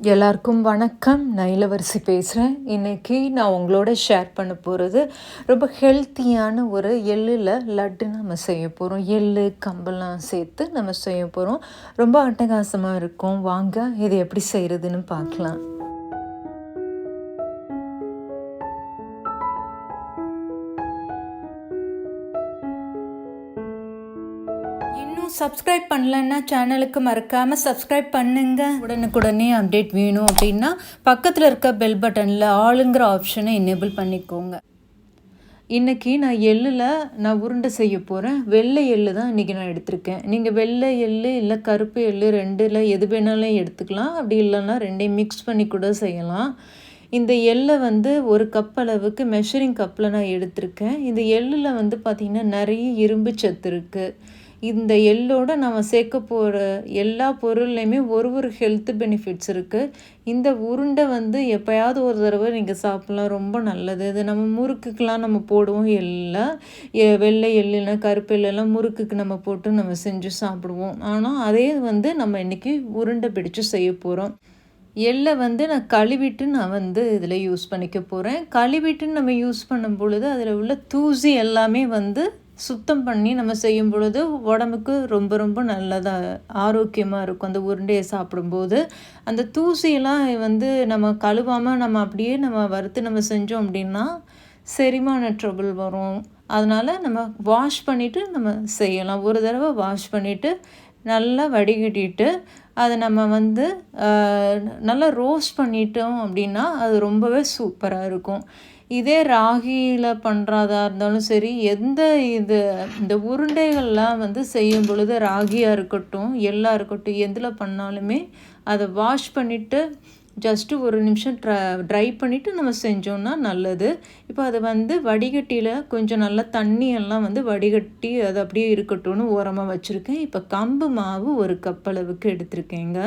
எல்லாருக்கும் வணக்கம். நான் இளவரசி பேசுகிறேன் இன்றைக்கி நான் உங்களோட ஷேர் பண்ண போகிறது ரொம்ப ஹெல்த்தியான ஒரு எள்ளில் லட்டு நம்ம செய்ய போகிறோம் எள்ளு கம்பெல்லாம் சேர்த்து நம்ம செய்ய போகிறோம் ரொம்ப அட்டகாசமாக இருக்கும். வாங்க இது எப்படி செய்கிறதுன்னு பார்க்கலாம். சப்ஸ்கிரைப் பண்ணலன்னா சேனலுக்கு மறக்காமல் சப்ஸ்கிரைப் பண்ணுங்கள் உடனுக்குடனே அப்டேட் வேணும் அப்படின்னா பக்கத்தில் இருக்க பெல் பட்டனில் ஆளுங்கிற ஆப்ஷனை எனேபிள் பண்ணிக்கோங்க. இன்றைக்கி நான் எள்ளில் நான் உருண்டை செய்ய போகிறேன் வெள்ளை எள்ளு தான் இன்றைக்கி நான் எடுத்திருக்கேன். நீங்கள் வெள்ளை எள்ளு இல்லை கருப்பு எள்ளு ரெண்டில் எது வேணாலும் எடுத்துக்கலாம். அப்படி இல்லைன்னா ரெண்டையும் மிக்ஸ் பண்ணி கூட செய்யலாம். இந்த எள்ளை வந்து ஒரு கப் அளவுக்கு மெஷரிங் கப்பில் நான் எடுத்திருக்கேன். இந்த எள்ளில் வந்து பார்த்திங்கன்னா நிறைய இரும்பு சத்து இருக்குது இந்த எள்ளோட நம்ம சேர்க்க போகிற எல்லா பொருள்லையுமே ஒரு ஒரு ஹெல்த் பெனிஃபிட்ஸ் இருக்குது இந்த உருண்டை வந்து எப்போயாவது ஒரு தடவை நீங்கள் சாப்பிட்லாம் ரொம்ப நல்லது. இது நம்ம முறுக்குக்கெலாம் நம்ம போடுவோம் எல்லாம் எ- வெள்ளை எள்ளுனா கருப்பு எள்ளெல்லாம் முறுக்குக்கு நம்ம போட்டு நம்ம செஞ்சு சாப்பிடுவோம். ஆனால் அதே வந்து நம்ம இன்றைக்கி உருண்டை பிடிச்சு செய்ய போகிறோம் எள்ளை வந்து நான் கழுவிட்டு நான் வந்து இதில் யூஸ் பண்ணிக்க போகிறேன் கழுவிட்டு நம்ம யூஸ் பண்ணும் பொழுது அதில் உள்ள தூசி எல்லாமே வந்து சுத்தம் பண்ணி நம்ம செய்யும் பொழுது உடம்புக்கு ரொம்ப ரொம்ப நல்லதாக ஆரோக்கியமாக இருக்கும். அந்த உருண்டையை சாப்பிடும்போது அந்த தூசியெல்லாம் வந்து நம்ம கழுவாமல் நம்ம அப்படியே நம்ம வறுத்து நம்ம செஞ்சோம் அப்படின்னா செரிமான ட்ரபிள் வரும். அதனால் நம்ம வாஷ் பண்ணிவிட்டு நம்ம செய்யலாம். ஒரு தடவை வாஷ் பண்ணிவிட்டு நல்லா வடிகட்டிட்டு அதை நம்ம வந்து நல்லா ரோஸ்ட் பண்ணிட்டோம் அப்படின்னா அது ரொம்பவே சூப்பராக இருக்கும். இதே ராகியில் பண்ணுறதா இருந்தாலும் சரி எந்த இது இந்த உருண்டைகள்லாம் வந்து செய்யும் பொழுது ராகியாக இருக்கட்டும் எல்லாம் இருக்கட்டும் எதில் பண்ணாலுமே அதை வாஷ் பண்ணிவிட்டு ஜஸ்ட்டு ஒரு நிமிஷம் ட்ர ட்ரை பண்ணிவிட்டு நம்ம செஞ்சோம்னா நல்லது. இப்போ அதை வந்து வடிகட்டியில் கொஞ்சம் நல்லா தண்ணியெல்லாம் வந்து வடிகட்டி அது அப்படியே இருக்கட்டும்னு ஓரமாக வச்சுருக்கேன். இப்போ கம்பு மாவு ஒரு கப் அளவுக்கு எடுத்திருக்கேங்க.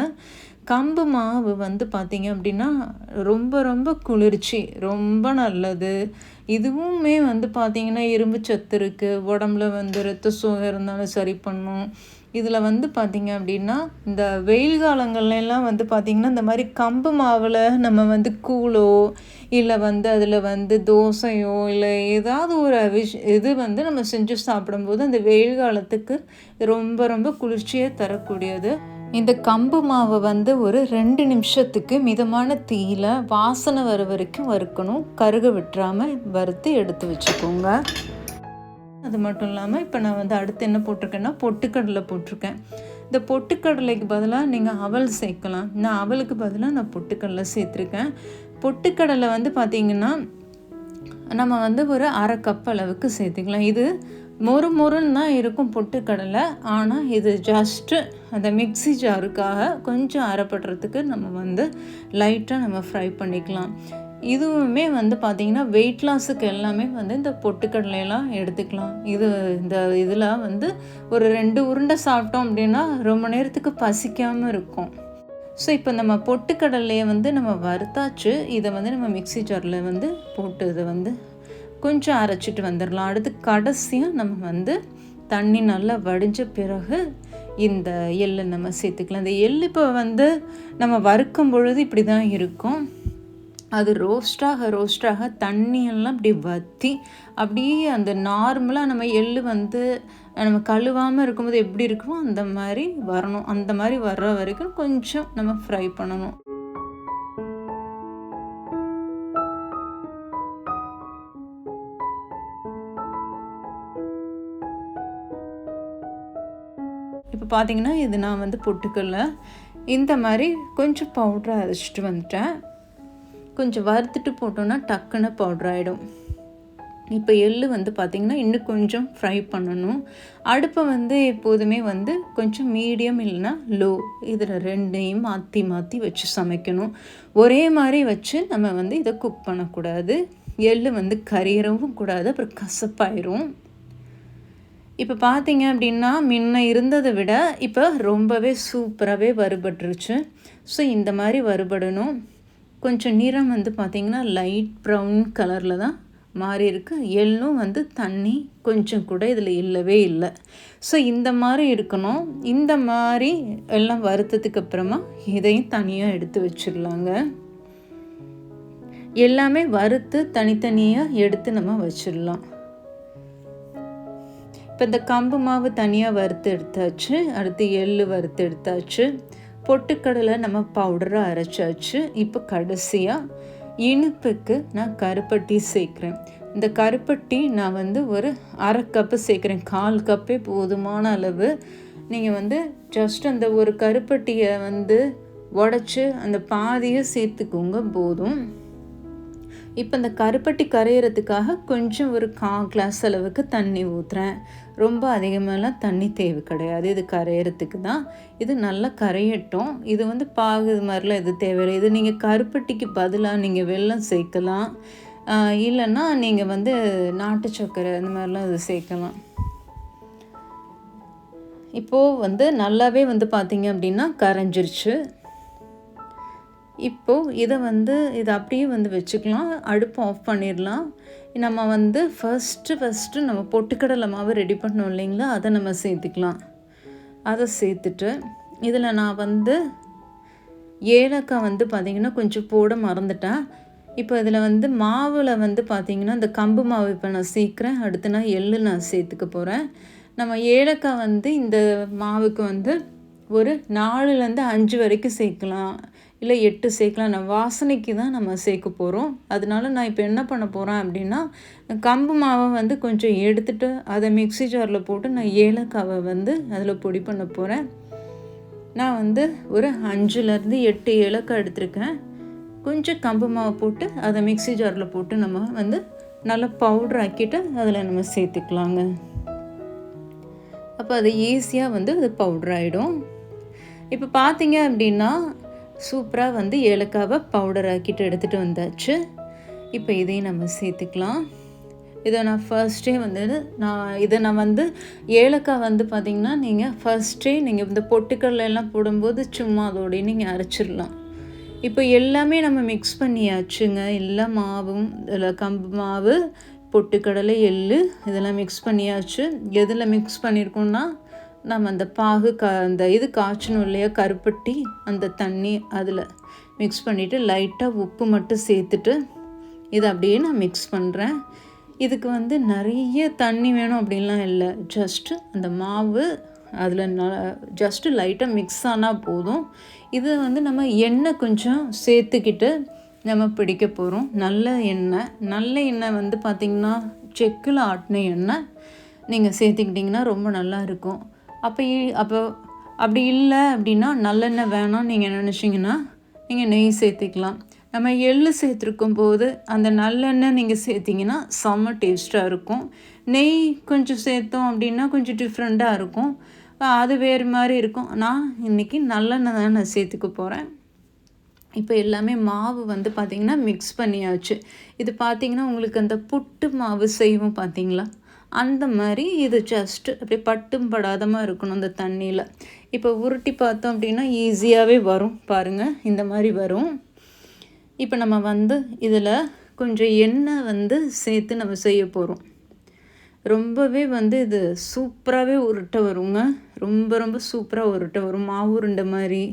கம்பு மாவு வந்து பார்த்திங்க அப்படின்னா ரொம்ப ரொம்ப குளிர்ச்சி ரொம்ப நல்லது. இதுவுமே வந்து பார்த்திங்கன்னா இரும்பு சத்து இருக்குது உடம்புல வந்து ரத்த சோகை இருந்தாலும் சரி பண்ணும். இதில் வந்து பார்த்திங்க அப்படின்னா இந்த வெயில் காலங்கள்லாம் வந்து பார்த்திங்கன்னா இந்த மாதிரி கம்பு மாவில் நம்ம வந்து கூழோ இல்லை வந்து அதில் வந்து தோசையோ இல்லை ஏதாவது ஒரு விஷ் இது வந்து நம்ம செஞ்சு சாப்பிடும்போது அந்த வெயில் காலத்துக்கு ரொம்ப ரொம்ப குளிர்ச்சியை தரக்கூடியது. இந்த கம்பு மாவை வந்து ஒரு ரெண்டு நிமிஷத்துக்கு மிதமான தீயில வாசனை வர வரைக்கும் வறுக்கணும். கருக விட்டுறாமல் வறுத்து எடுத்து வச்சுக்கோங்க. அது மட்டும் இல்லாமல் இப்போ நான் வந்து அடுத்து என்ன போட்டிருக்கேன்னா பொட்டுக்கடலை போட்டிருக்கேன். இந்த பொட்டுக்கடலைக்கு பதிலாக நீங்கள் அவல் சேர்க்கலாம். நான் அவலுக்கு பதிலாக நான் பொட்டுக்கடலை சேர்த்துருக்கேன். பொட்டுக்கடலை வந்து பார்த்திங்கன்னா நம்ம வந்து ஒரு அரை கப் அளவுக்கு சேர்த்துக்கலாம். இது மொறு மொறுன்னு தான் இருக்கும் பொட்டுக்கடலை. ஆனால் இது ஜஸ்ட்டு அந்த மிக்ஸி ஜாருக்காக கொஞ்சம் அரைப்படுறதுக்கு நம்ம வந்து லைட்டாக நம்ம ஃப்ரை பண்ணிக்கலாம். இதுவுமே வந்து பார்த்திங்கன்னா வெயிட் லாஸுக்கு எல்லாமே வந்து இந்த பொட்டுக்கடலையெல்லாம் எடுத்துக்கலாம். இது இந்த இதில் வந்து ஒரு ரெண்டு உருண்டை சாப்பிட்டோம் அப்படின்னா ரொம்ப நேரத்துக்கு பசிக்காமல் இருக்கும். ஸோ இப்போ நம்ம பொட்டுக்கடலையை வந்து நம்ம வறுத்தாச்சு. இதை வந்து நம்ம மிக்ஸி ஜாரில் வந்து போட்டு இதை வந்து கொஞ்சம் அரைச்சிட்டு வந்துடலாம். அடுத்து கடைசியாக நம்ம வந்து தண்ணி நல்லா வடிஞ்ச பிறகு இந்த எள்ளை நம்ம சேர்த்துக்கலாம். இந்த எள் இப்போ வந்து நம்ம வறுக்கும் பொழுது இப்படி தான் இருக்கும். அது ரோஸ்டாக ரோஸ்டாக தண்ணியெல்லாம் அப்படி வற்றி அப்படியே அந்த நார்மலாக நம்ம எள் வந்து நம்ம கழுவாமல் இருக்கும்போது எப்படி இருக்குமோ அந்த மாதிரி வரணும். அந்த மாதிரி வர்ற வரைக்கும் கொஞ்சம் நம்ம ஃப்ரை பண்ணணும். இப்போ பார்த்தீங்கன்னா இது நான் வந்து பொட்டுக்கல்ல இந்த மாதிரி கொஞ்சம் பவுட்ரை அரைச்சிட்டு வந்துட்டேன். கொஞ்சம் வறுத்துட்டு போட்டோன்னா டக்குன்னு பவுட்ரு ஆகிடும் இப்போ எள்ளு வந்து பார்த்திங்கன்னா இன்னும் கொஞ்சம் ஃப்ரை பண்ணணும். அடுப்பை வந்து எப்போதுமே வந்து கொஞ்சம் மீடியம் இல்லைன்னா லோ இதில் ரெண்டையும் மாற்றி மாற்றி வச்சு சமைக்கணும். ஒரே மாதிரி வச்சு நம்ம வந்து இதை குக் பண்ணக்கூடாது. எள்ளு வந்து கரியறவும் கூடாது அப்புறம் கசப்பாயிரும். இப்போ பார்த்தீங்க அப்படின்னா முன்ன இருந்ததை விட இப்போ ரொம்பவே சூப்பராகவே வறுபட்டுருச்சு. ஸோ இந்த மாதிரி வறுபடணும். கொஞ்சம் நிறம் வந்து பார்த்திங்கன்னா லைட் ப்ரௌன் கலரில் தான் மாறி இருக்குது எள்ளும் வந்து தண்ணி கொஞ்சம் கூட இதில் இல்லவே இல்லை. ஸோ இந்த மாதிரி இருக்கணும். இந்த மாதிரி எல்லாம் வறுத்ததுக்கு அப்புறமா இதையும் தனியாக எடுத்து வச்சிடலாங்க. எல்லாமே வறுத்து தனித்தனியாக எடுத்து நம்ம வச்சிடலாம். இப்போ இந்த கம்பு மாவு தனியாக வறுத்து எடுத்தாச்சு. அடுத்து எள்ளு வறுத்து எடுத்தாச்சு. பொட்டுக்கடலை நம்ம பவுடராக அரைச்சாச்சு. இப்போ கடைசியாக இனிப்புக்கு நான் கருப்பட்டி சேர்க்குறேன். இந்த கருப்பட்டி நான் வந்து ஒரு அரை கப்பு சேர்க்குறேன். கால் கப்பே போதுமான அளவு. நீங்கள் வந்து ஜஸ்ட் அந்த ஒரு கருப்பட்டியை வந்து உடச்சி அந்த பாதியை சேர்த்துக்கோங்க. போதும். இப்போ இந்த கருப்பட்டி கரையிறதுக்காக கொஞ்சம் ஒரு கா கிளாஸ் அளவுக்கு தண்ணி ஊற்றுறேன் ரொம்ப அதிகமாகலாம் தண்ணி தேவை கிடையாது. இது கரையிறதுக்கு தான். இது நல்லா கரையட்டும். இது வந்து பாகு இது மாதிரிலாம் இது தேவையில்லை. இது நீங்கள் கருப்பட்டிக்கு பதிலாக நீங்கள் வெள்ளம் சேர்க்கலாம். இல்லைன்னா நீங்கள் வந்து நாட்டு சக்கரை இந்த மாதிரிலாம் இது சேர்க்கலாம். இப்போது வந்து நல்லாவே வந்து பார்த்திங்க அப்படின்னா கரைஞ்சிருச்சு. இப்போது இதை வந்து இதை அப்படியே வந்து வச்சுக்கலாம். அடுப்பு ஆஃப் பண்ணிடலாம். நம்ம வந்து ஃபஸ்ட்டு ஃபஸ்ட்டு நம்ம பொட்டுக்கடலை மாவு ரெடி பண்ணோம் இல்லைங்களா? அதை நம்ம சேர்த்துக்கலாம். அதை சேர்த்துட்டு இதில் நான் வந்து ஏலக்காய் வந்து பார்த்திங்கன்னா கொஞ்சம் போட மறந்துட்டேன். இப்போ இதில் வந்து மாவில் வந்து பார்த்திங்கன்னா இந்த கம்பு மாவு இப்போ நான் சீக்கிரம் அடுத்து நான் எள்ளு நான் சேர்த்துக்க போகிறேன் நம்ம ஏலக்காய் வந்து இந்த மாவுக்கு வந்து ஒரு நாலுலேருந்து அஞ்சு வரைக்கும் சேர்க்கலாம். இல்லை எட்டு சேர்க்கலாம். நான் வாசனைக்கு தான் நம்ம சேர்க்க போகிறோம் அதனால நான் இப்போ என்ன பண்ண போகிறேன் அப்படின்னா கம்பு மாவை வந்து கொஞ்சம் எடுத்துட்டு அதை மிக்சி ஜாரில் போட்டு நான் ஏலக்காவை வந்து அதில் பொடி பண்ண போகிறேன் நான் வந்து ஒரு அஞ்சுலேருந்து எட்டு ஏலக்காய் எடுத்திருக்கேன். கொஞ்சம் கம்பு மாவை போட்டு அதை மிக்சி ஜாரில் போட்டு நம்ம வந்து நல்லா பவுட்ரு ஆக்கிட்டு அதில் நம்ம சேர்த்துக்கலாங்க. அப்போ அது ஈஸியாக வந்து அது பவுடர் ஆகிடும் இப்போ பார்த்தீங்க அப்படின்னா சூப்பராக வந்து ஏலக்காவை பவுடர் ஆக்கிட்டு எடுத்துகிட்டு வந்தாச்சு. இப்போ இதையும் நம்ம சேர்த்துக்கலாம். இதை நான் ஃபர்ஸ்டே வந்து நான் இதை நான் வந்து ஏலக்காய் வந்து பார்த்திங்கன்னா நீங்கள் ஃபர்ஸ்டே நீங்கள் இந்த பொட்டுக்கடல எல்லாம் போடும்போது சும்மா அதோடய நீங்கள் அரைச்சிடலாம். இப்போ எல்லாமே நம்ம மிக்ஸ் பண்ணியாச்சுங்க. எல்லா மாவும் இதில் கம்பு மாவு பொட்டுக்கடலை எள் இதெல்லாம் மிக்ஸ் பண்ணியாச்சு. எதில் மிக்ஸ் பண்ணியிருக்கோன்னா நம்ம அந்த பாகு கா அந்த இது காய்ச்சணும் இல்லையா கருப்பட்டி அந்த தண்ணி அதில் மிக்ஸ் பண்ணிவிட்டு லைட்டாக உப்பு மட்டும் சேர்த்துட்டு இதை அப்படியே நான் மிக்ஸ் பண்ணுறேன் இதுக்கு வந்து நிறைய தண்ணி வேணும் அப்படின்லாம் இல்லை. ஜஸ்ட்டு அந்த மாவு அதில் ந ஜஸ்ட்டு லைட்டாக மிக்ஸ் ஆனால் போதும். இதை வந்து நம்ம எண்ணெய் கொஞ்சம் சேர்த்துக்கிட்டு நம்ம பிடிக்க போகிறோம் நல்ல எண்ணெய் நல்ல எண்ணெய் வந்து பார்த்திங்கன்னா செக்கில் ஆட்டின எண்ணெய் நீங்கள் சேர்த்துக்கிட்டிங்கன்னா ரொம்ப நல்லா இருக்கும். அப்போ அப்போ அப்படி இல்லை அப்படின்னா நல்லெண்ணெய் வேணாம் நீங்கள் நினச்சிங்கன்னா நீங்கள் நெய் சேர்த்துக்கலாம். நம்ம எள் சேர்த்துருக்கும் போது அந்த நல்லெண்ணெய் நீங்கள் சேர்த்திங்கன்னா செம்ம டேஸ்ட்டாக இருக்கும். நெய் கொஞ்சம் சேர்த்தோம் அப்படின்னா கொஞ்சம் டிஃப்ரெண்ட்டாக இருக்கும். அது வேறு மாதிரி இருக்கும். நான் இன்றைக்கி நல்லெண்ணெய் தான் நான் சேர்த்துக்க போகிறேன் இப்போ எல்லாமே மாவு வந்து பார்த்திங்கன்னா மிக்ஸ் பண்ணியாச்சு. இது பார்த்திங்கன்னா உங்களுக்கு அந்த புட்டு மாவு செய்வோம் பார்த்தீங்களா அந்த மாதிரி இது ஜஸ்ட்டு அப்படியே பட்டும் படாதமாக இருக்கணும் இந்த தண்ணியில். இப்போ உருட்டி பார்த்தோம் அப்படின்னா ஈஸியாகவே வரும். பாருங்கள் இந்த மாதிரி வரும். இப்போ நம்ம வந்து இதில் கொஞ்சம் எண்ணெய் வந்து சேர்த்து நம்ம செய்ய போகிறோம் ரொம்பவே வந்து இது சூப்பராகவே உருட்ட வருங்க. ரொம்ப ரொம்ப சூப்பராக உருட்ட வரும். மாவு உருண்டை மாதிரி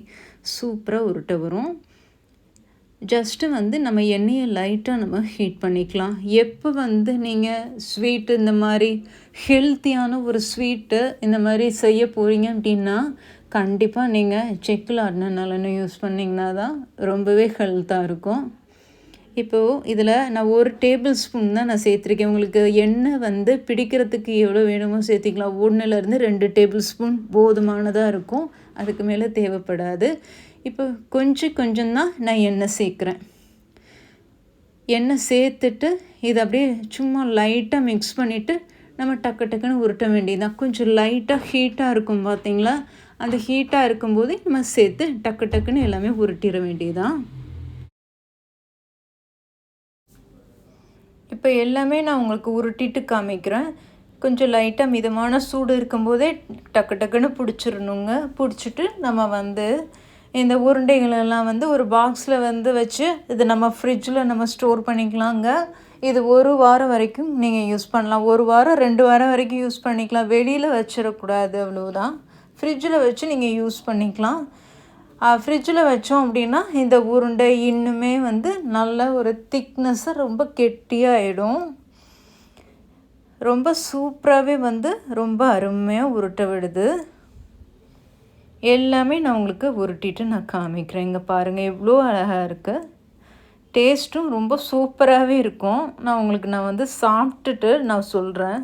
சூப்பராக உருட்ட வரும். ஜஸ்ட்டு வந்து நம்ம எண்ணெயை லைட்டாக நம்ம ஹீட் பண்ணிக்கலாம். எப்போ வந்து நீங்கள் ஸ்வீட்டு இந்த மாதிரி ஹெல்த்தியான ஒரு ஸ்வீட்டு இந்த மாதிரி செய்ய போகிறீங்க அப்படின்னா கண்டிப்பாக நீங்கள் செக்கில் ஆடின நல்லெண்ணெய் யூஸ் பண்ணிங்கன்னா தான் ரொம்பவே ஹெல்த்தாக இருக்கும். இப்போது இதில் நான் ஒரு டேபிள் ஸ்பூன் தான் நான் சேர்த்துருக்கேன். உங்களுக்கு எண்ணெய் வந்து பிடிக்கிறதுக்கு எவ்வளோ வேணுமோ சேர்த்திக்கலாம். ஒன்றுலேருந்து ரெண்டு டேபிள் ஸ்பூன் போதுமானதாக இருக்கும். அதுக்கு மேலே தேவைப்படாது. இப்போ கொஞ்சம் கொஞ்சம் தான் நான் எண்ணெய் சேர்க்குறேன். எண்ணெய் சேர்த்துட்டு இதை அப்படியே சும்மா லைட்டாக மிக்ஸ் பண்ணிவிட்டு நம்ம டக்கு டக்குன்னு உருட்ட வேண்டியதுதான். கொஞ்சம் லைட்டாக ஹீட்டாக இருக்கும் பார்த்தீங்களா? அந்த ஹீட்டாக இருக்கும்போது நம்ம சேர்த்து டக்கு டக்குன்னு எல்லாமே உருட்டிட வேண்டியதுதான். இப்போ எல்லாமே நான் உங்களுக்கு உருட்டிட்டு காமிக்கிறேன். கொஞ்சம் லைட்டாக மிதமான சூடு இருக்கும்போதே டக்கு டக்குன்னு பிடிச்சிடணுங்க. பிடிச்சிட்டு நம்ம வந்து இந்த உருண்டைகளெல்லாம் வந்து ஒரு பாக்ஸில் வந்து வச்சு இது நம்ம ஃப்ரிட்ஜில் நம்ம ஸ்டோர் பண்ணிக்கலாங்க. இது ஒரு வாரம் வரைக்கும் நீங்கள் யூஸ் பண்ணலாம். ஒரு வாரம் ரெண்டு வாரம் வரைக்கும் யூஸ் பண்ணிக்கலாம். வெளியில் வச்சிடக்கூடாது அவ்வளோதான் ஃப்ரிட்ஜில் வச்சு நீங்கள் யூஸ் பண்ணிக்கலாம். ஃப்ரிட்ஜில் வச்சோம் அப்படின்னா இந்த உருண்டை இன்னுமே வந்து நல்ல ஒரு திக்னஸ்ஸாக ரொம்ப கெட்டியாகிடும் ரொம்ப சூப்பராகவே வந்து ரொம்ப அருமையாக உருட்ட விடுது. எல்லாமே நான் உங்களுக்கு உருட்டிட்டு நான் காமிக்கிறேன். இங்கே பாருங்கள் எவ்வளோ அழகாக இருக்குது டேஸ்ட்டும் ரொம்ப சூப்பராகவே இருக்கும். நான் உங்களுக்கு நான் வந்து சாப்பிட்டுட்டு நான் சொல்கிறேன்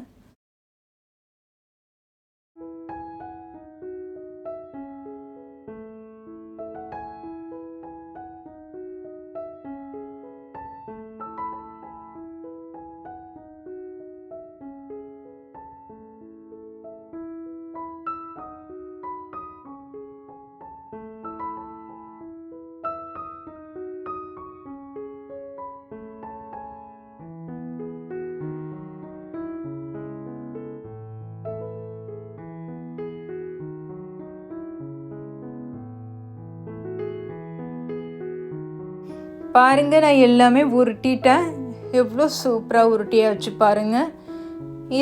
பாருங்க நான் எல்லாமே உருட்டிட்டேன். எவ்வளோ சூப்பராக உருட்டியாக வச்சு பாருங்கள்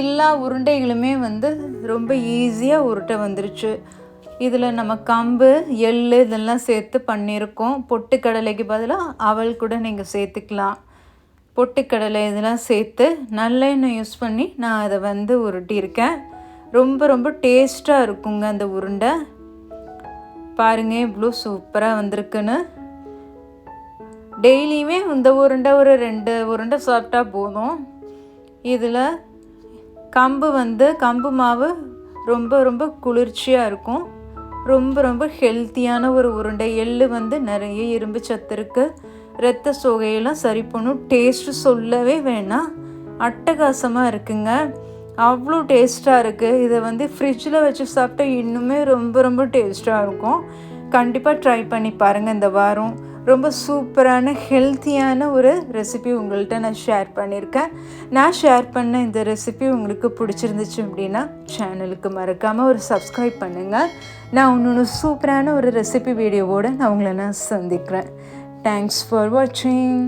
எல்லா உருண்டைகளுமே வந்து ரொம்ப ஈஸியாக உருட்ட வந்துருச்சு. இதில் நம்ம கம்பு எள் இதெல்லாம் சேர்த்து பண்ணியிருக்கோம். பொட்டுக்கடலைக்கு பதிலாக அவள் கூட நீங்கள் சேர்த்துக்கலாம். பொட்டுக்கடலை இதெல்லாம் சேர்த்து நல்லெண்ணெய் யூஸ் பண்ணி நான் அதை வந்து உருட்டியிருக்கேன். ரொம்ப ரொம்ப டேஸ்ட்டாக இருக்குங்க அந்த உருண்டை. பாருங்கள் இவ்வளோ சூப்பராக வந்திருக்குன்னு. டெய்லியுமே இந்த உருண்டை ஒரு ரெண்டு உருண்டை சாப்பிட்டா போதும். இதில் கம்பு வந்து கம்பு மாவு ரொம்ப ரொம்ப குளிர்ச்சியாக இருக்கும். ரொம்ப ரொம்ப ஹெல்த்தியான ஒரு உருண்டை. எள்ளு வந்து நிறைய இரும்பு சத்து இருக்குது ரத்த சோகையெல்லாம் சரி பண்ணும். டேஸ்ட்டு சொல்லவே வேணாம். அட்டகாசமாக இருக்குங்க. அவ்வளோ டேஸ்ட்டாக இருக்குது இதை வந்து ஃப்ரிட்ஜில் வச்சு சாப்பிட்டா இன்னுமே ரொம்ப ரொம்ப டேஸ்ட்டாக இருக்கும். கண்டிப்பாக ட்ரை பண்ணி பாருங்கள் இந்த வாரம். ரொம்ப சூப்பரான ஹெல்த்தியான ஒரு ரெசிபி உங்கள்கிட்ட நான் ஷேர் பண்ணியிருக்கேன். நான் ஷேர் பண்ண இந்த ரெசிபி உங்களுக்கு பிடிச்சிருந்துச்சு அப்படின்னா சேனலுக்கு மறக்காமல் ஒரு சப்ஸ்கிரைப் பண்ணுங்கள் நான் இன்னொன்று சூப்பரான ஒரு ரெசிபி வீடியோவோடு நான் உங்களை நான் சந்திக்கிறேன். தேங்க்ஸ் ஃபார் வாட்சிங்